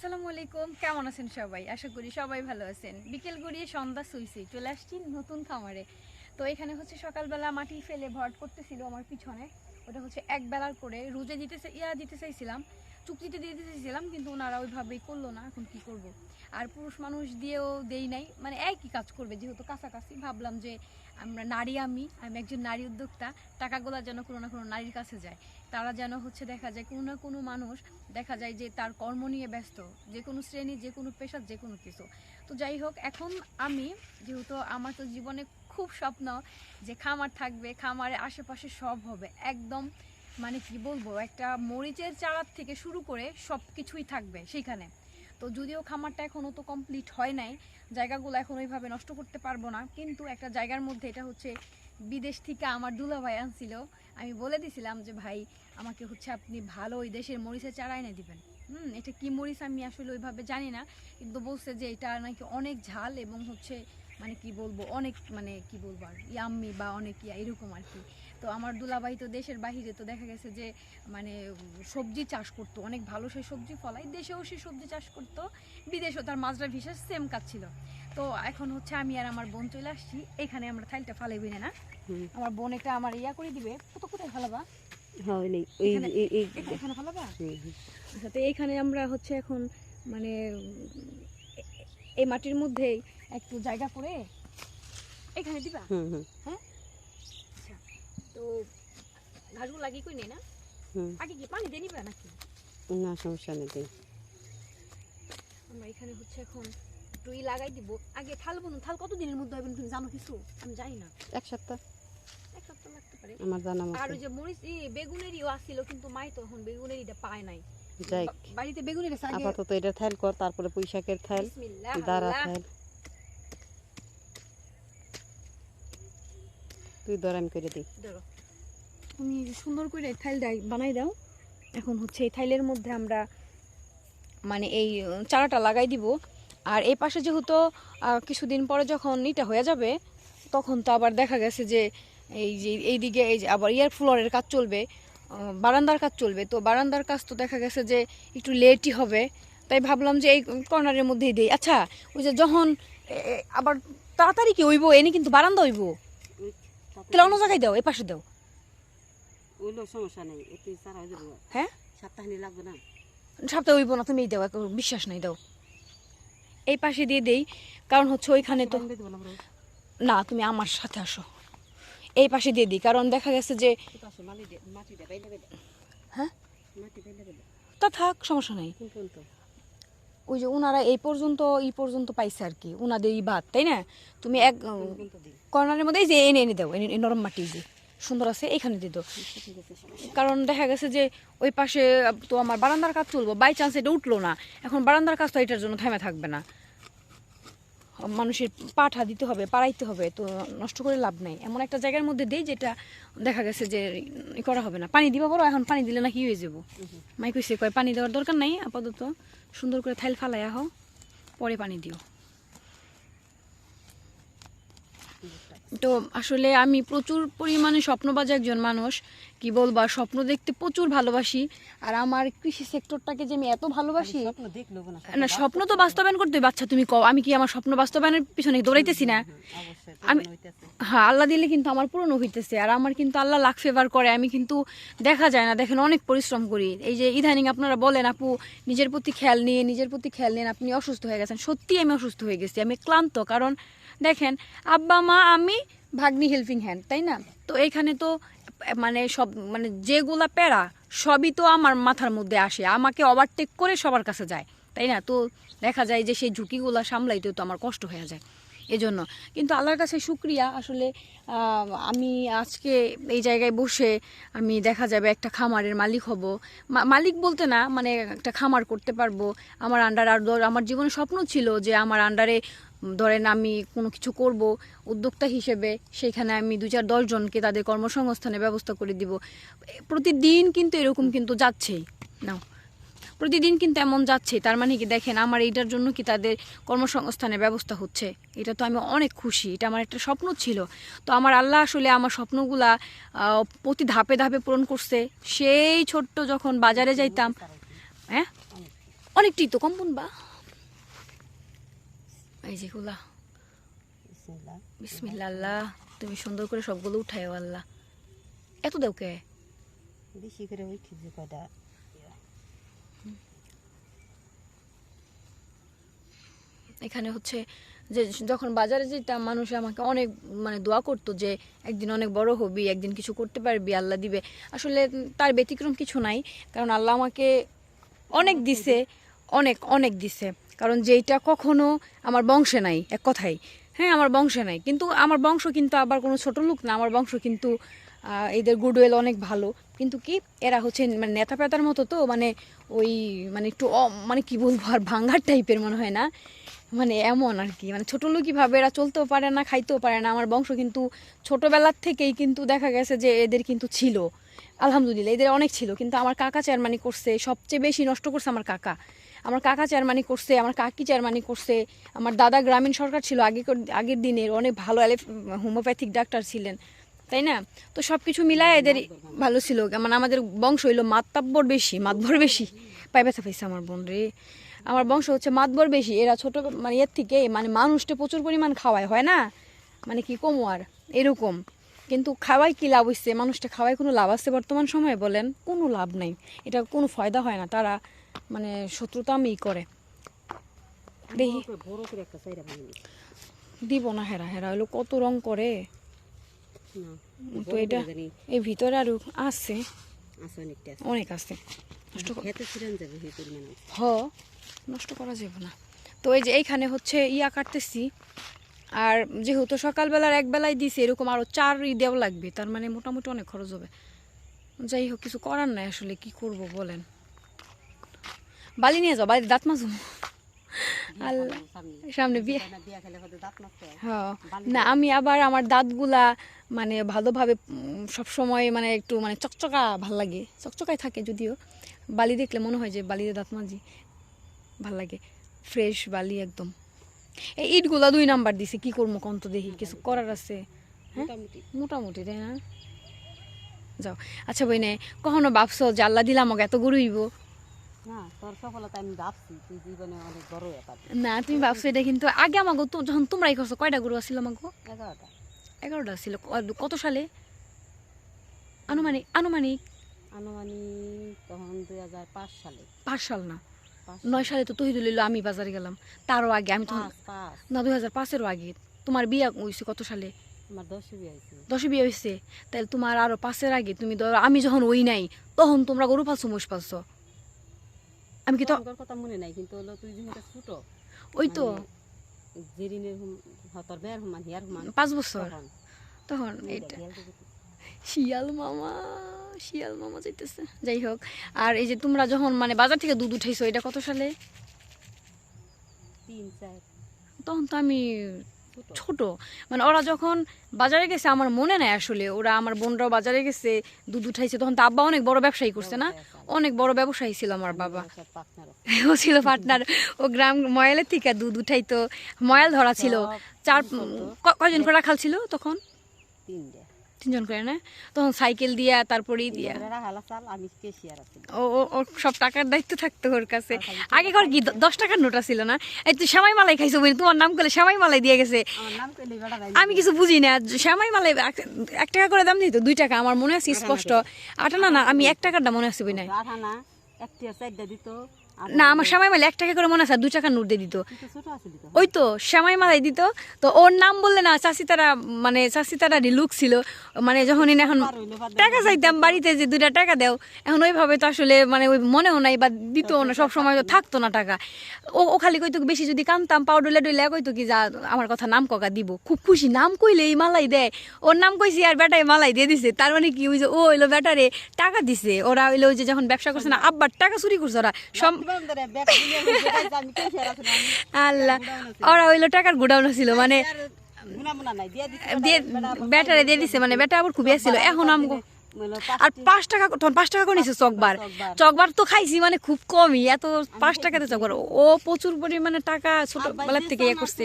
আসসালামু আলাইকুম, কেমন আছেন সবাই? আশা করি সবাই ভালো আছেন। বিকেল গড়িয়ে সন্ধ্যা সুইসি চলে আসছি নতুন খামারে। তো এখানে হচ্ছে সকালবেলা মাটি ফেলে ভরাট করতেছিল আমার পিছনে। ওটা হচ্ছে এক বেলার করে, রোজে দিতে ইয়া দিতে চাইছিলাম। চুক্তিতে দিতে চাইছিলাম কিন্তু ওনারা ওইভাবেই করল না, এখন কি করব। আর পুরুষ মানুষ দিয়েও দেই নাই মানে একই কাজ করবে, যেহেতু কাছাকাছি। ভাবলাম যে আমরা নারী আমি আমি একজন নারী উদ্যোক্তা, টাকাগুলো যেন কোনো না কোনো নারীর কাছে যায়। তারা যেন হচ্ছে দেখা যায় কোনো না কোনো মানুষ দেখা যায় যে তার কর্ম নিয়ে ব্যস্ত, যে কোনো শ্রেণি, যে কোনো পেশার যে কোনো কিছু। তো যাই হোক, এখন আমি, যেহেতু আমার তো জীবনে খুব স্বপ্ন যে খামার থাকবে খামারের আশেপাশে সব হবে, একদম মানে কি বলব, একটা মরিচের চারার থেকে শুরু করে সব কিছুই থাকবে সেখানে তো যদিও খামারটা এখনও তো কমপ্লিট হয় নাই, জায়গাগুলো এখন ওইভাবে নষ্ট করতে পারব না, কিন্তু একটা জায়গার মধ্যে এটা হচ্ছে বিদেশ থেকে আমার দুলাভাই আনছিল। আমি বলে দিছিলাম যে, ভাই, আমাকে হচ্ছে আপনি ভালো ওই দেশের মরিচের চারা এনে দিবেন। হুম, এটা কি মরিচ আমি আসলে ওইভাবে জানি না, কিন্তু বলছে যে এটা নাকি অনেক ঝাল এবং হচ্ছে মানে কি বলব, অনেক মানে কি বলব আর ইয়াম্মি বা অনেক ইয়া, এরকম আর কি। তো আমার দুলাভাই তো দেশের বাহিরে তো দেখা গেছে যে মানে সবজি চাষ করতো অনেক ভালো সেই সবজি ফলাই দেশেও সে সবজি চাষ করতো বিদেশেও তার মাজরা ভিসা সেম কাজ ছিল। তো এখন হচ্ছে আমি আর আমার বোন চলে আসছি এখানে আমরা থাইলটা ফালাইবি না। আমার বোন এটা আমার ইয়া করে দিবে কত কোথায় ফালাবা? হয় এখানে- ফালাবা। আচ্ছা তো এইখানে আমরা হচ্ছে এখন মানে এই মাটির মধ্যেই একটু জায়গা করে এখানে দিবা? আচ্ছা তো ঘাসগুলো লাগিয়ে কই নেই না। আগে কি পানি দিয়ে নিবা নাকি? না সমস্যা নেই। আমরা এখানে হচ্ছে এখন একটু ই লাগাই দিব। আগে থাল বনু থাল কত দিনের মধ্যে হবে তুমি জানো কিছু? আমি জানি না। এক সপ্তাহ। এক সপ্তাহ লাগতে পারে। আমার জানা আর ওই যে মরিচ ই বেগুনেরইও আসছিল কিন্তু মাই তো এখন বেগুনেরইটা পায় নাই। যাই বাড়িতে বেগুনের আগে আপাতত এটা থাইল কর তারপরে পুঁইশাকের থাইল দাঁড়া আল্লাহ। তুই দরাম করে দিই। ধরো। তুমি সুন্দর করে থাইল বানাই দাও। এখন হচ্ছে এই থাইলের মধ্যে আমরা মানে এই চারাটা লাগাই দিব। আর এই পাশে যেহেতু কিছুদিন পরে যখন ইটা হয়ে যাবে, তখন তো আবার দেখা গেছে যে এই যে এইদিকে এই যে আবার ইয়ার ফ্লোরের কাজ চলবে বারান্দার কাজ চলবে। তো বারান্দার কাজ তো দেখা গেছে যে একটু লেটই হবে। তাই ভাবলাম যে এই কর্নারের মধ্যেই দিই। আচ্ছা ওই যে যখন আবার তাড়াতাড়ি কি হইব? এনে কিন্তু বারান্দা হইব। তাহলে অন্য জায়গায় দাও এ পাশে দাও। ওইলো সমস্যা নেই সারা হয়ে যাবে। হ্যাঁ? সপ্তাহে লাগবে না। সপ্তাহে হইব না তুমি দাও বিশ্বাস নাই দাও। এই পাশে দিয়ে দেই কারণ হচ্ছে ওইখানে তো না তুমি আমার সাথে আসো। এই পাশে দিয়ে দিই কারণ দেখা গেছে যে। হ্যাঁ। তা থাক সমস্যা নাই? ওই যে ওনারা এই পর্যন্ত এই পর্যন্ত পাইছে আর কি। ওনাদের ই ভাত তাই না? তুমি এক কর্নারের মধ্যে এই যে এনে এনে দাও এনে এই নরম মাটি যে। সুন্দর আছে এখানে দিয়ে দাও। আচ্ছা, কারণ দেখা গেছে যে ওই পাশে তো আমার বারান্দার কাজ চলবো। বাই চান্স এটা উঠল না। এখন বারান্দার কাজ তো এটার জন্য থেমে থাকবে না। মানুষের পাঠা দিতে হবে, পাড়াইতে হবে, তো নষ্ট করে লাভ নেই। এমন একটা জায়গার মধ্যে দিই যেটা দেখা গেছে যে করা হবে না। পানি দিবা বড় এখন পানি দিলে না কি হয়ে যাব। মাই কইছে কয় পানি দেওয়ার দরকার নাই, আপাতত সুন্দর করে থাইল ফালাই আহ পরে পানি দিও। তো আসলে আমি প্রচুর পরিমাণে স্বপ্নবাজ একজন মানুষ কি বলবা স্বপ্ন দেখতে প্রচুর ভালোবাসি। আর আমার কৃষি সেক্টরটাকে যে আমি এত ভালোবাসি না, স্বপ্ন তো বাস্তবায়ন করতে বাচ্চা তুমি কও আমি কি আমার স্বপ্ন বাস্তবায়নের পিছনে দৌড়াইতেছি না? আমি- হ্যাঁ আল্লাহ দিলে কিন্তু আমার পূরণ হইতেছে। আর আমার কিন্তু আল্লাহ লাখ ফেভার করে আমি কিন্তু দেখা যায় না দেখেন অনেক পরিশ্রম করি। এই যে ইদানিং আপনারা বলেন আপু নিজের প্রতি খেয়াল নিয়ে নিজের প্রতি খেয়াল নিয়ে আপনি অসুস্থ হয়ে গেছেন। সত্যি আমি অসুস্থ হয়ে গেছি আমি ক্লান্ত কারণ দেখেন, আব্বা, মা, আমি, ভাগ্নি হেল্পিং হ্যান্ড তাই না? তো এইখানে তো মানে সব মানে যেগুলা প্যারা, সবই তো আমার মাথার মধ্যে আসে। আমাকে ওভারটেক করে সবার কাছে যায়, তাই না? তো দেখা যায় যে সেই ঝুঁকিগুলো সামলাইতে তো আমার কষ্ট হয়ে যায়, এজন্য। কিন্তু আল্লাহর কাছে শুক্রিয়া, আসলে আমি আজকে এই জায়গায় বসে আমি দেখা যাবে একটা খামারের মালিক হব। মালিক বলতে না মানে একটা খামার করতে পারব। আমার আন্ডার আর আমার জীবনে স্বপ্ন ছিল যে আমার আন্ডারে ধরেন আমি কোনো কিছু করব, উদ্যোক্তা হিসেবে সেখানে আমি দু চার দশজনকে তাদের কর্মসংস্থানের ব্যবস্থা করে দিব। প্রতিদিন কিন্তু এরকম কিন্তু যাচ্ছেই। নাও, প্রতিদিন কিন্তু এমন যাচ্ছে, তার মানে কি দেখেন আমার এইটার জন্য কি তাদের কর্মসংস্থানের ব্যবস্থা হচ্ছে। এটা তো আমি অনেক খুশি, এটা আমার একটা স্বপ্ন ছিল। তো আমার আল্লাহ আসলে আমার স্বপ্নগুলা প্রতি ধাপে ধাপে পূরণ করছে। সেই ছোট্ট যখন বাজারে যাইতাম হ্যাঁ? অনেকটাই তো কম বুনবা এই বিসমিল্লা আল্লাহ তুমি সুন্দর করে সবগুলো উঠায় আল্লাহ। এত দেও কে? বেশি করে কয়টা? এখানে হচ্ছে যে যখন বাজারে যেতাম মানুষ আমাকে অনেক মানে দোয়া করতো যে একদিন অনেক বড় হবি একদিন কিছু করতে পারবি আল্লাহ দিবে। আসলে তার ব্যতিক্রম কিছু নাই কারণ আল্লাহ আমাকে অনেক দিছে অনেক অনেক দিছে। কারণ যেইটা কখনো আমার বংশে নাই, এক কথাই হ্যাঁ আমার বংশে নাই। কিন্তু আমার বংশ কিন্তু আবার কোনো ছোট লোক না, আমার বংশ কিন্তু এদের গুডওয়েল অনেক ভালো। কিন্তু কি, এরা হচ্ছে মানে নেতা পেতার মতো তো মানে ওই মানে একটু মানে কি বলব, আর ভাঙ্গার টাইপের মনে হয় না। মানে এমন আর কি মানে ছোট লোকই ভাবে, এরা চলতেও পারে না, খাইতেও পারে না। আমার বংশ কিন্তু ছোটোবেলার থেকেই কিন্তু দেখা গেছে যে এদের কিন্তু ছিল। আলহামদুলিল্লাহ, এদের অনেক ছিল। কিন্তু আমার কাকা চেয়ারমানি করছে, সবচেয়ে বেশি নষ্ট করছে আমার কাকা। আমার কাকা চেয়ারমানি করছে, আমার কাকি চেয়ারমানি করছে, আমার দাদা গ্রামীণ সরকার ছিল, আগে আগের দিনের অনেক ভালো হোমিওপ্যাথিক ডাক্তার ছিলেন, তাই না? তো সব কিছু মিলায় এদের ভালো ছিল। মানে আমাদের বংশ হইল মাত্তাব্বর বেশি মাতবর বেশি। পাই ব্যথা পাইছে আমার বোন রে। আমার বংশ হচ্ছে মাতবর বেশি। এরা ছোট মানে এর থেকে মানে মানুষটা প্রচুর পরিমাণ খাওয়ায়, হয় না? মানে কি কমো আর? এরকম। কিন্তু খাওয়াই কি লাভ হচ্ছে মানুষটা খাওয়াই কোনো লাভ আছে বর্তমান সময়ে বলেন? কোনো লাভ নাই। এটা কোনো ফায়দা হয় না। তারা মানে শত্রুতা আমি করে। দেখি। দিব। না হেরা হেরা হলো কত রং করে। তো এটা এই ভিতরে আরও আছে। অনেক আছে। নষ্ট। হ নষ্ট করা যাবে না। তো এই যে এইখানে হচ্ছে ইয়া কাটতেছি। আর যেহেতু সকালবেলার এক বেলায় দিছে এরকম আরও চার ই দেওয়া লাগবে। তার মানে মোটামুটি অনেক খরচ হবে। যাই হোক কিছু করার নাই আসলে কি করব বলেন? বালি নিয়ে যাও বাড়িতে দাঁত মাজু। আল্লাহ। সামনে। বিয়ে। না, হয়। না আমি আবার আমার দাঁতগুলা মানে ভালোভাবে সবসময় মানে একটু মানে চকচকা ভালো লাগে। চকচকাই থাকে যদিও। বালি দেখলে মনে হয় যে বালিতে দাঁত মাজি। ভালো লাগে। ফ্রেশ বালি একদম। এই ইটগুলা দুই নাম্বার দিছে কি করব কন্ত দেখি কিছু করার আছে। হ্যাঁ? মোটামুটি। তাই না? যাও। আচ্ছা বই নে কখনো ভাবছ যে আল্লাহ দিলাম এত গরুইব না তুমি ভাবছ এটা কিন্তু আগে আমাকে যখন তোমরাই করছ কয়টা গরু আসছিল আমাকে এগারোটা। এগারোটা ছিল কত সালে? আনুমানিক আনুমানিক? আনুমানিক তখন দুই হাজার পাঁচ সালে। পাঁচ সাল না? নয় সালে। তো তহিদুল আমি বাজারে গেলাম। তারও আগে আমি তখন না দুই হাজার পাঁচেরও আগে। তোমার বিয়ে হয়েছে কত সালে? দশে বিয়ে হয়েছে দশে বিয়ে হয়েছে তাহলে তোমার আরও পাঁচের আগে তুমি ধরো আমি যখন ওই নাই তখন তোমরা গরু পালছো মোষ পালছো। আমি কি তো কথা মনে নাই কিন্তু হলো তুই যেহেতু ছোট ওই তো মানে জেরিনের হুম- হ্যাঁ, বের হুমান হিয়ার হুমান। পাঁচ বছর। তখন। তখন এই এটা দেখ, হেলতে যেতে। শিয়াল মামা শিয়াল মামা যাইতেছে। যাই হোক আর এই যে তোমরা যখন মানে বাজার থেকে দুধ উঠাইছো এটা কত সালে? তিন চার। তখন তো আমি ছোট। মানে ওরা যখন বাজারে গেছে আমার মনে নাই আসলে ওরা আমার বোনরাও বাজারে গেছে দুধ উঠাইছে তখন তো আব্বা অনেক বড় ব্যবসায়ী করছে না? অনেক বড় ব্যবসায়ী ছিল আমার বাবা। ও। ছিল পার্টনার ও গ্রাম ময়ালের থেকে দুধ উঠাইতো ময়াল ধরা ছিল। চার কয়জন করে রাখাল ছিল তখন? তিনজন করে না? তখন সাইকেল দিয়া তারপরে দিয়া। ও ও সব টাকার দায়িত্ব থাকতো ওর কাছে। আগে কর কি দশ টাকার নোটা ছিল না? এই তুই শ্যামাই মালাই খাইছো বলি তোমার নাম করলে শ্যামাই মালাই দিয়ে গেছে। আমি কিছু বুঝি না শ্যামাই মালাই এক- টাকা করে দাম দিত দুই টাকা আমার মনে আছে স্পষ্ট। আটানা না না আমি এক টাকারটা মনে আছে বই দিত। আর না আমার শ্যামাই মালাই এক টাকা করে মনে আছে দু টাকার নোট দিয়ে দিত। ওই তো শ্যামাই মালাই দিত। তো ওর নাম বললে না চাষি তারা মানে চাষি তারা লুক ছিল। মানে যখন ইনি এখন। টাকা চাইতাম বাড়িতে যে দুটা টাকা দেও এখন ওইভাবে তো আসলে মানে ওই মনেও নাই বা দিত না সব সময় তো থাকতো না টাকা। ও ও খালি কইতো বেশি যদি কানতাম পাও ডলে কইতো কি যা আমার কথা নাম ককা দিব। খুব খুশি নাম কইলে এই মালাই দেয়। ওর নাম কইছি আর বেটাই মালাই দিয়ে দিছে। তার মানে কি ওই যে ও হইল বেটারে টাকা দিছে। ওরা হইল ওই যে যখন ব্যবসা করছে না আব্বার টাকা চুরি করছে ওরা। সব আল্লাহ। ওরা টাকার গোডাউন ছিল মানে মুনা নাই দিয়ে দিছে দিয়ে ব্যাটারে দিয়ে দিছে মানে বেটা আবার খুবই আসছিল এখন আমগো আর পাঁচ টাকা পাঁচ টাকা করে নিছে চকবার। চকবার। তো খাইছি মানে খুব কমই। এত পাঁচ টাকাতে চকবার। ও প্রচুর পরিমাণে টাকা ছোটবেলার থেকে ইয়ে করছে।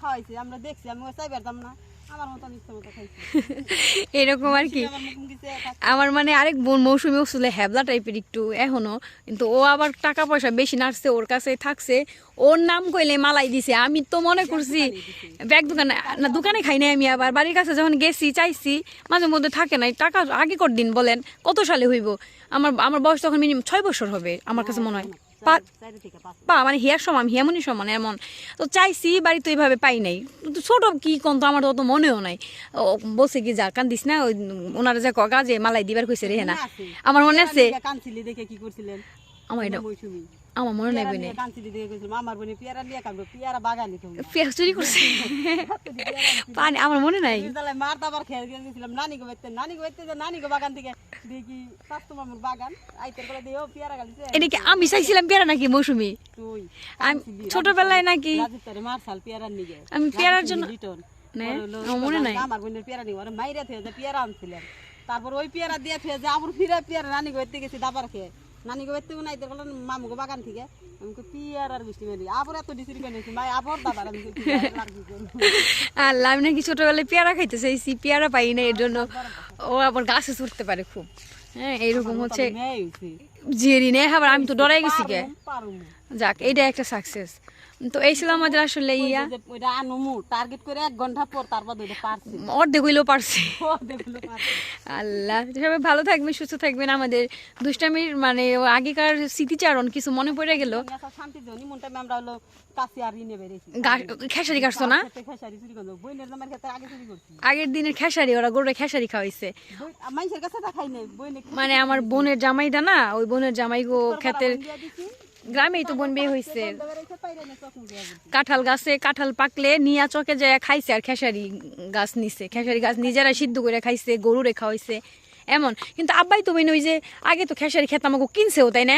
খাওয়াইছে আমরা দেখছি আমি চাইবার না। এরকম আর কি। আমার আমার মানে আরেক বোন মৌসুমি ওসুলে হ্যাবলা টাইপের একটু এখনও কিন্তু ও আবার টাকা পয়সা বেশি নাড়ছে ওর কাছে থাকছে। ওর নাম কইলে মালাই দিছে। আমি তো মনে করছি ব্যাগ দোকানে না দোকানে খাই নাই আমি আবার। বাড়ির কাছে যখন গেছি চাইছি মাঝে মধ্যে থাকে নাই। টাকা আগে কর দিন বলেন? কত সালে হইব? আমার আমার বয়স তখন মিনিমাম ছয় বছর হবে আমার কাছে মনে হয়। পা- মানে হিয়ার সমান হিয়ামনি সমান এমন। তো চাইছি বাড়িতে ওইভাবে পাই নাই। ছোট কি কোন তো আমার তো অত মনেও নাই। বসে কি যা কান্দিস না ওই ওনারা যে কগা যে মালাই দিবার কইছে রে না আমার মনে আছে দেখে কি করছিলেন? আমার এটা আমার মনে নাই। পেয়ারা নিয়ে আমার বোনে পেয়ারা নিয়ে পেয়ারা বাগানি চুরি করছে? পানি আমার মনে নাই। মার দাবার খেয়ে নানি গো বাইতে নানি গো বাইতে নানি গো বাগান থেকে দেখি স্বাস্থ্য মামুর বাগান আইতের করে দিও পেয়ারা গালিছে। এটা কি আমি চাইছিলাম পেয়ারা নাকি মৌসুমি? তুই আমি ছোটবেলায় নাকি? রাজুতারে মারসাল পেয়ারার নিগে আমি পেয়ারার জন্য- মনে নাই। আমার বোনের পেয়ারা ওরা মাইরা থেকে পেয়ারা আনছিলেন। তারপর ওই পেয়ারা দিয়ে থেকে যে আমার ফিরা পেয়ারা নানি গো বাইতে গেছি দাবার খেয়ে। নানি গো মামু গো বাগান থেকে। আমি পিয়ার আর গুষ্টি মেলি আবার এত ডিসির কেন ভাই আবার আমি আল্লাহ নাকি ছোটবেলায় পেয়ারা খাইতে চাইছি পেয়ারা পাই না এর জন্য ও আবার গাছে চড়তে পারে খুব। হ্যাঁ এইরকম হচ্ছে জিয়ারি নেই আবার আমি তো ডরাই গেছি কে। যাক এইটা একটা সাকসেস তো এই ছিল আমাদের আসলে ইয়া। ওইটা আনুমু টার্গেট করে এক ঘণ্টা পর তারপর পারছি। অর্ধেক হইলেও পারছে। আল্লাহ। সবাই ভালো থাকবেন সুস্থ থাকবেন। আমাদের দুষ্টামির মানে আগেকার স্মৃতিচারণ কিছু মনে পড়ে গেল। শান্তি জনি মনটা আমরা হলো কাছে আর খেসারি কাটছো না? খেসারি চুরি করল বইনের জামার ক্ষেত্রে আগে চুরি করছি। আগের দিনের খেসারি ওরা গরুরে খেসারি খাওয়াইছে। মানুষের কাছে তা খাই নাই মানে আমার বোনের জামাইটা না ওই বোনের জামাই গো ক্ষেতের গ্রামেই তো বোন বিয়ে হয়েছে কাঁঠাল গাছে কাঁঠাল পাকলে নিয়া চকে যায় খাইছে আর খেসারি গাছ নিছে। খেসারি গাছ নিজেরা সিদ্ধ করে খাইছে, গরুরে খাওয়াইছে, এমন। কিন্তু আব্বাই তো ওই যে আগে তো খেসারি খেত, আমাকে কিনছেও, তাই না?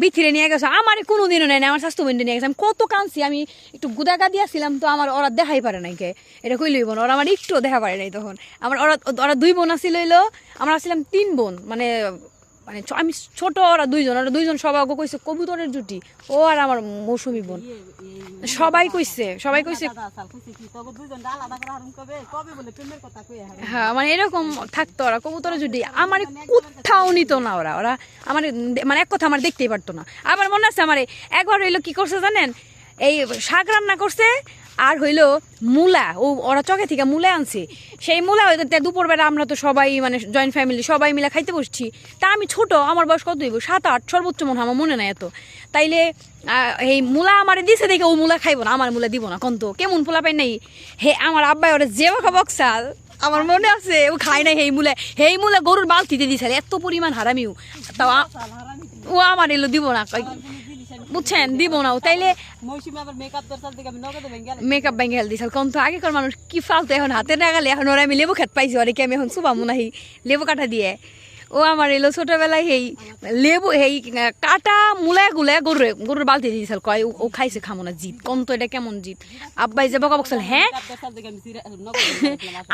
বিথিরে নিয়ে গেছে, আমার কোনো দিনও নেয় না, আমার স্বাস্থ্য বন্ধু নিয়ে গেছে। আমি কত কাঁদছি, আমি একটু গুদাগা দিয়েছিলাম তো আমার ওরা দেখাই পারে নাই কে। এটা কইলই বোন ওরা আমার একটু দেখা পারে নাই তখন। আমার ওরা ওরা দুই বোন আসিল আমরা আসছিলাম তিন বোন মানে মানে আমি ছোট ওরা দুইজন ওরা দুইজন সবাই ওকে কইছে কবুতরের জুটি। ও আর আমার মৌসুমি বোন। সবাই কইছে সবাই কইছে হ্যাঁ মানে এরকম থাকতো ওরা কবুতরের জুটি। আমার কোথাও নিত না ওরা ওরা আমার মানে এক কথা আমার দেখতেই পারতো না। আবার মনে আছে আমার একবার হইল কি করছে জানেন? এই শাক রান্না করছে আর হইল মূলা, ও ওরা চকে থেকে মূলা আনছে। সেই মূলা হয়তো দুপুরবেলা আমরা তো সবাই মানে জয়েন্ট ফ্যামিলি সবাই মিলে খাইতে বসছি। তা আমি ছোট, আমার বয়স কত হইব? সাত, আট, সর্বোচ্চ মনে আমার মনে নাই এত। তাইলে এই মূলা আমার দিছে দেখে ও মূলা খাইবো না, আমার মূলা দিব না, কন্ত, কেমন পোলা পাই নাই? হে, আমার আব্বাই ওরা যে বকা বকসাল আমার মনে আছে, ও খায় নাই হেই মূলা। হেই মূলা গরুর বালতিতে দিছে এত পরিমাণ হারামিও। তাও ও আমার এলো দিব না বুঝছেন? দিব না তাইলে মেকআপ ব্যাঙ্গে হেল দিছিল। কম তো আগেকার মানুষ কি ফালতু এখন হাতে না গেলে এখন ওরা আমি লেবু খেত পাইছি ওরে কি আমি এখন সুবামু নাহি? লেবু কাটা দিয়ে। ও আমার এলো ছোটবেলায় হেই লেবু হেই কাটা মুলা গুলা গরুরে গরুর বালতি দিয়েছিল কয় ও- খাইছে খামো না জিত। কম তো এটা কেমন জিত? আব্বাই যে বকা বকছিল হ্যাঁ।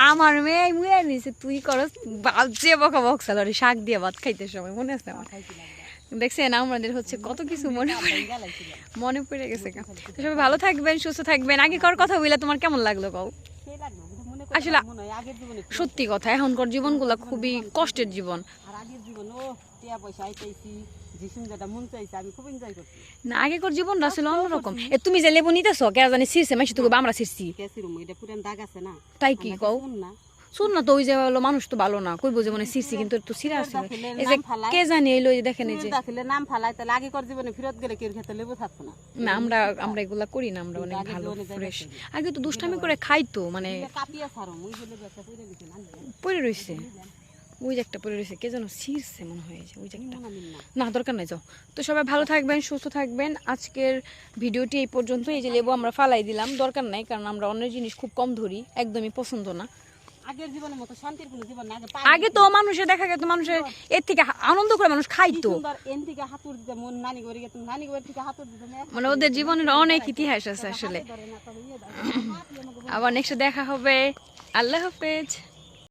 আমার মেয়ে মুয়ে নিছে তুই করস বাজে বকা বকছিল ওরে শাক দিয়ে ভাত খাইতে সময় মনে আছে আমার? দেখছেন আমাদের হচ্ছে কত কিছু মনে পড়ে মনে পড়ে গেছে সবাই ভালো থাকবেন সুস্থ থাকবেন। আগে কর কথা বলে তোমার কেমন লাগল কও? আসলে- সত্যি কথা এখনকার জীবনগুলো খুবই কষ্টের জীবন। মন না আগেকার জীবনটা আসলে অন্যরকম এ তুমি যে লেবু নিতেছো কে জানি ছিঁড়ছে মাসি তোকে আমরা ছিঁড়ছি। তাই কি কও? না। শুন না তো ওই যে হলো মানুষ তো ভালো না কইবো যে মানে ছিঁড়ছি কিন্তু তো ছিঁড়া আছে। এই যে কে জানি এই যে দেখেন এই যে। দেখলে নাম ফালাই তাহলে আগেকার জীবনে ফেরত গেলে কেউ খেতে লেবু থাকতো না। না আমরা আমরা এগুলা করি না আমরা অনেক ভালো ফ্রেশ। আগে তো দুষ্টামি করে খাইতো মানে কাপিয়া সারো মুই বলে একটা পুরে দিছি পড়ে রইছে। ওই যে একটা পড়ে রইছে কে যেন ছিঁড়ছে মনে হয় যে ওই যে একটা। না দরকার নাই যাও। তো সবাই ভালো থাকবেন সুস্থ থাকবেন। আজকের ভিডিওটি এই পর্যন্ত এই যে লেবু আমরা ফালাই দিলাম দরকার নাই কারণ আমরা অন্য জিনিস খুব কম ধরি একদমই পছন্দ না। আগে তো মানুষের দেখা গেত মানুষের এর থেকে আনন্দ করে মানুষ খাইতো। মানে ওদের জীবনের অনেক ইতিহাস আছে আসলে। ইয়ে আবার নেক্সট দেখা হবে। আল্লাহ হাফেজ।